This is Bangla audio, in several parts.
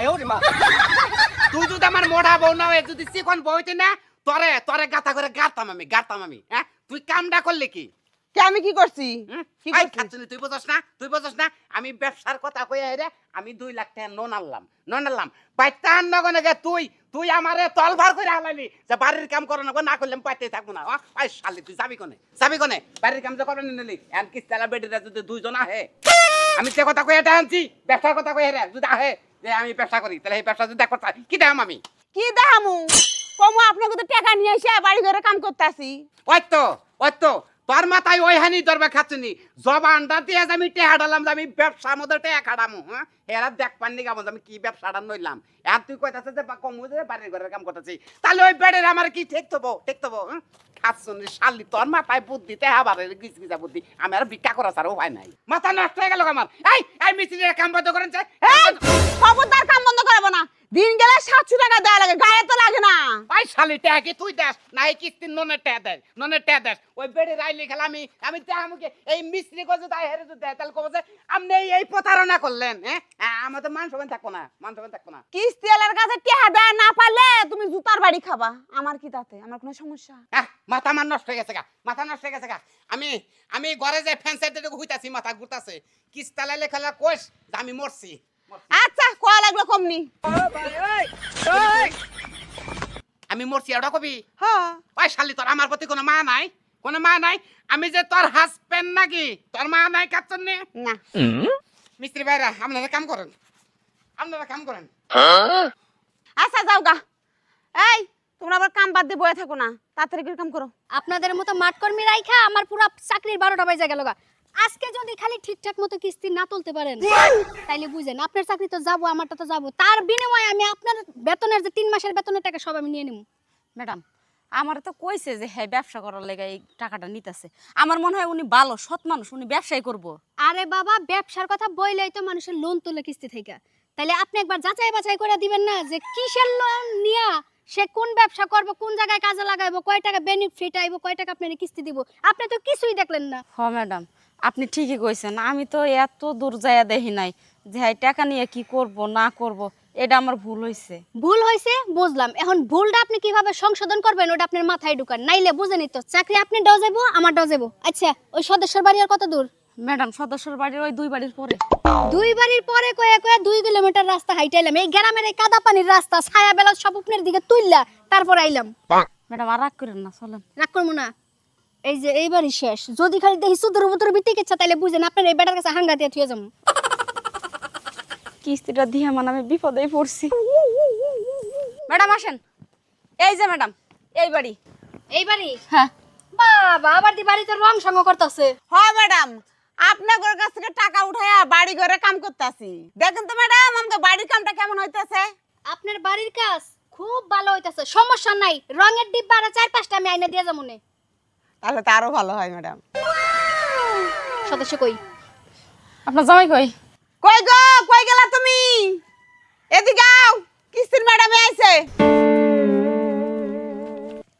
আয়ো রে মা। তুই যদি আমার মোটা বউ না হয়ে যদি চিকন বইতে না তরে তরে গাতা করে গাতাম আমি গাতাম আমি হ্যাঁ? তুই কামটা করলে কি? কে আমি কি করছি? কি আই তুই বুঝছ না তুই বুঝছ না আমি ব্যবসার কথা কই রে আমি দুই লাখ টাকা লোন আনলাম লোন আনলাম। বাইতে আন নগনে গে তুই তুই আমারে তলভার করে হালালি যে বাড়ির কাম করো না না করলে পাইতে থাকব না আই শালি তুই যাবি কোনে? যাবি কোনে? বাড়ির কাম যে করো নিলি এন কিস্তালা বেটিরা যদি দুইজন আহে আমি সে কথা কই এটা আনছি ব্যবসার কথা কই রে যদি আহে যে আমি ব্যবসা করি তাহলে এই ব্যবসা যদি করতে হয়, কি দাম আমি? কি দেখামু? কমু আপনাকে তো টাকা নিয়ে এসে বাড়ি ঘরে কাম করতে আসি। ওই তো ওই তো তোর মাথায় ওই হানি দরবে খাচ্ছি জবানটা দিয়ে আমি টেহা ডালাম আমি ব্যবসার মধ্যে টেহা খাড়ামু হ্যাঁ? এরা দেখ পাননি কাম আমি কি ব্যবসাটা নইলাম। আর তুই কইতাছে যে বা- কমু যে বাড়ির ঘরের কাম করতেছি। তাহলে ওই বেডের আমার কি ঠিক তবো ঠিক তবো হ্যাঁ? খাচ্ছি শালি তোর মাথায় বুদ্ধি টেহা বাড়ির গিজ গিজা বুদ্ধি। আমি আর ভিক্ষা করা ছাড়া উপায় নাই। মাথা নষ্ট হয়ে গেল আমার। এই এই মিস্ত্রির কাম বন্ধ করেন দিন গেলে সাতশো টাকা দেওয়া লাগে গায়ে তো লাগে না। ভাই শালি টেহা কি তুই দেস না এই কিস্তি ননের টেহা দেস ননের টেহা দেস ওই বেড়ে রাইলি খেলা আমি আমি টেহা মুখে এই মিস্ত্রি কো তাই হেরে যদি দেয় তাহলে কব যে আপনি এই- এই প্রতারণা করলেন হ্যাঁ? হ্যাঁ, আমাদের মান সমান থাকব না মান সমান থাকব না। কিস্তিওয়ালার কাছে টেহা দেয় না পারলে তুমি জুতার বাড়ি খাবা। আমার কি তাতে? আমার কোনো সমস্যা? হ্যাঁ মাথা আমার নষ্ট হয়ে গেছে গা মাথা নষ্ট হয়ে গেছে গা। আমি আমি ঘরে যে ফ্যান সাইডে হইতাছি মাথা ঘুরতাছে। কিস্তালা লেখালা কোষ আমি মরছি। আচ্ছা কোয়া লাগল কমনি। আমি মরছি এটা কবি? হ্যাঁ। ওই শালি তোর আমার প্রতি কোনো মা নাই? কোনো মা নাই? আমি যে তোর হাজবেন্ড নাকি? তোর মা নাই কাচ্চন নে? না। মিস্ত্রি ভাইরা আপনারা কাম করেন। আপনারা কাম করেন। আচ্ছা যাও গা। এই তোমরা আবার কাম বাদ দিয়ে বয়ে থাকো না। তাড়াতাড়ি করে কাম করো। আপনাদের মতো মাঠকর্মী রাইখা আমার পুরো চাকরির বারোটা বাজে গেল গা। আজকে যদি খালি ঠিকঠাক মতো কিস্তি না তুলতে পারেন তাইলে বুঝেন আপনার চাকরি তো যাব আমারটা তো যাব। তার বিনিময়ে আমি আপনার বেতনের যে তিন মাসের বেতনের টাকা সব আমি নিয়ে নিব ম্যাডাম আমার তো কইছে যে হ্যাঁ ব্যবসা করার লেগে এই টাকাটা নিতেছে। আমার মনে হয় উনি ভালো সৎ মানুষ উনি ব্যবসাই করব। আরে বাবা ব্যবসার কথা বইলেই তো মানুষের লোন তুলে কিস্তি থেকে। তাইলে আপনি একবার যাচাই বাছাই করে দিবেন না যে কিসের লোন নিয়া সে কোন ব্যবসা করব কোন জায়গায় কাজে লাগাইবো কয় টাকা বেনিফিট আইবো কয় টাকা আপনার কিস্তি দিব? আপনি তো কিছুই দেখলেন না। হ ম্যাডাম। আপনি ঠিকই কইছেন আমি তো এত দূর যাইয়া দেখি নাই যে হ্যাঁ টাকা নিয়ে কি করব না করব এটা আমার ভুল হয়েছে ভুল হয়েছে বুঝলাম। এখন ভুলটা আপনি কীভাবে সংশোধন করবেন ওটা আপনার মাথায় ঢুকান। নাইলে বুঝেনি তো চাকরি আপনি ডাও যাব আমার ডাও যাব আচ্ছা ওই সদস্যর বাড়ি আর কত দূর? ম্যাডাম সদস্যর বাড়ির ওই দুই বাড়ির পরে। দুই বাড়ির পরে কয়ে কয়ে দুই কিলোমিটার রাস্তা হাইটাইলাম। এই গ্রামের এই কাদা পানির রাস্তা ছায়া বেলা সব আপনার দিকে তুললা তারপর আইলাম। ম্যাডাম আর রাগ করেন না চলেন। রাগ করব না। এই যে এইবারই শেষ। যদি খালি দেখি সুদর উপর বিতে ইচ্ছা তাহলে বুঝেন আপনার এই বেটার কাছে হাঙ্গা দিয়ে থুয়ে যাব। কিস্তিটা দিয়ে মানে আমি বিপদেই পড়ছি। ম্যাডাম আসেন। এই যে ম্যাডাম এই বাড়ি। এই বাড়ি? হ্যাঁ। বাবা আবার দি বাড়িতে রং সঙ্গ করতেছে। হ্যাঁ ম্যাডাম আপনার কাছ থেকে টাকা উঠাইয়া বাড়ি ঘরে কাম করতে আসি। দেখেন তো ম্যাডাম আমাকে বাড়ির কামটা কেমন হইতেছে? আপনার বাড়ির কাজ খুব ভালো হইতাছে সমস্যা নাই। রঙের ডিব্বা আর চার পাঁচটা আমি আইনা দিয়ে যাব নে। তাহলে তো আরও ভালো হয় ম্যাডাম। সদস্য কই? আপনার জামাই কই? কই গো? কই গেলা তুমি? এদিকে আও কিস্তির ম্যাডামে আইছে।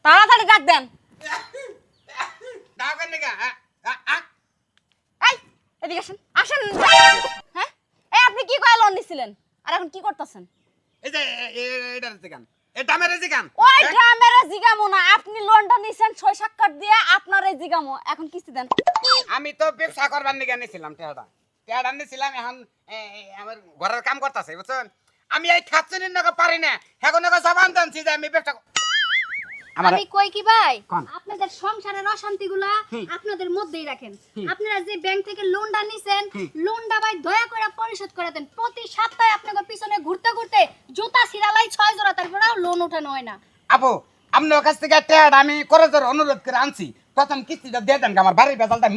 তাড়াতাড়ি ডাক দেন। দাও কেন নিগা, হ্যাঁ? এই এদিকে আসেন। আসেন। হ্যাঁ? এই আপনি কি কয় লোন নিছিলেন? আর এখন কি করতেছেন? এই যে এ- এ- এটার জিগান এটা মেরে জিগান ওই ড্রামের জিগামো না আপনি লোনটা নিছেন ছয় সাক্ষাৎ দিয়ে আপনার এই জিগামো এখন কিস্তি দেন। আমি তো ব্যবসা করবার নিছিলাম টেহাটা টেহাটা নিছিলাম এখন আমার ঘরের কাম করতেছে বুঝছেন? আমি এই খাচ্ছনির নকে পারি না এখন নকে জবান দানছি যে আমি ব্যবসা আমি কই কি ভাই? আপনাদের সংসারের অশান্তি গুলা আপনাদের মধ্যেই রাখেন। আপনারা যে ব্যাংক থেকে লোনটা নিছেন লোনটা ভাই দয়া করে পরিশোধ করে দেন। প্রতি সপ্তাহে আপনাদের পিছনে ঘুরতে ঘুরতে জুতা সিরালাই ছয় জোড়া তারপরে লোন ওঠানো হয় না। আপু আপনার কাছ থেকে টেহাটা আমি করে জোর অনুরোধ করে আনছি। প্রথম কিস্তিটা দিয়ে দেন আমার বাড়ির বেজালটা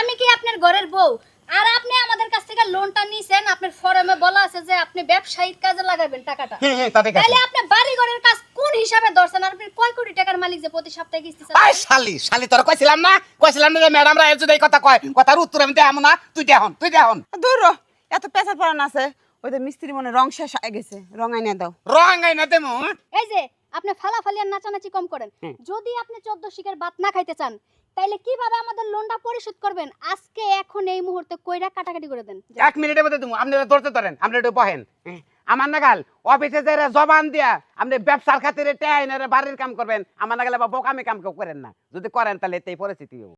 আমি কি আপনার ঘরের বউ? আর আপনি আমাদের কাছ থেকে লোনটা নিছেন আপনার ফর্মে বলা আছে যে আপনি ব্যবসায়িক কাজে লাগাবেন টাকাটা। হ্যাঁ হ্যাঁ তা ঠিক আছে তাহলে আপনি বাড়ি ঘরের কাজ কোন হিসাবে ধরছেন? আর আপনি কয় কোটি টাকার মালিক যে প্রতি সপ্তাহে কিস্তি চান? আই শালি শালি তোর কইছিলাম না? কইছিলাম না যে ম্যাডামরা যদি এই কথা কয় কথার উত্তর আমি দেখাম না। তুই দেহন তুই দেহন। দূর এত পেশা পড়ান আছে। ওই তো মিস্ত্রি মনে রং শেষ হয়ে গেছে রং আইনা দাও। রং আই না দেমু হ্যাঁ? এই যে আপনি ফালাফালি আর নাচানাচি কম করেন। যদি আপনি চোদ্দ শিকের ভাত না খাইতে চান তাইলে কীভাবে আমাদের লোনটা পরিশোধ করবেন? আজকে এখন এই মুহূর্তে কইরা কাটাকাটি করে দেন। এক মিনিটের মধ্যে দেবো আপনারা ধরতে ধরেন আপনারা একটু বহেন হ্যাঁ, আমার নাগাল অফিসে যে জবান দিয়া আপনি ব্যবসার খাতিরে টেহাইনারে বাড়ির কাম করবেন আমার নাগাল বা বোকামি কাম কেউ করেন না। যদি করেন তাহলে এই পরিস্থিতি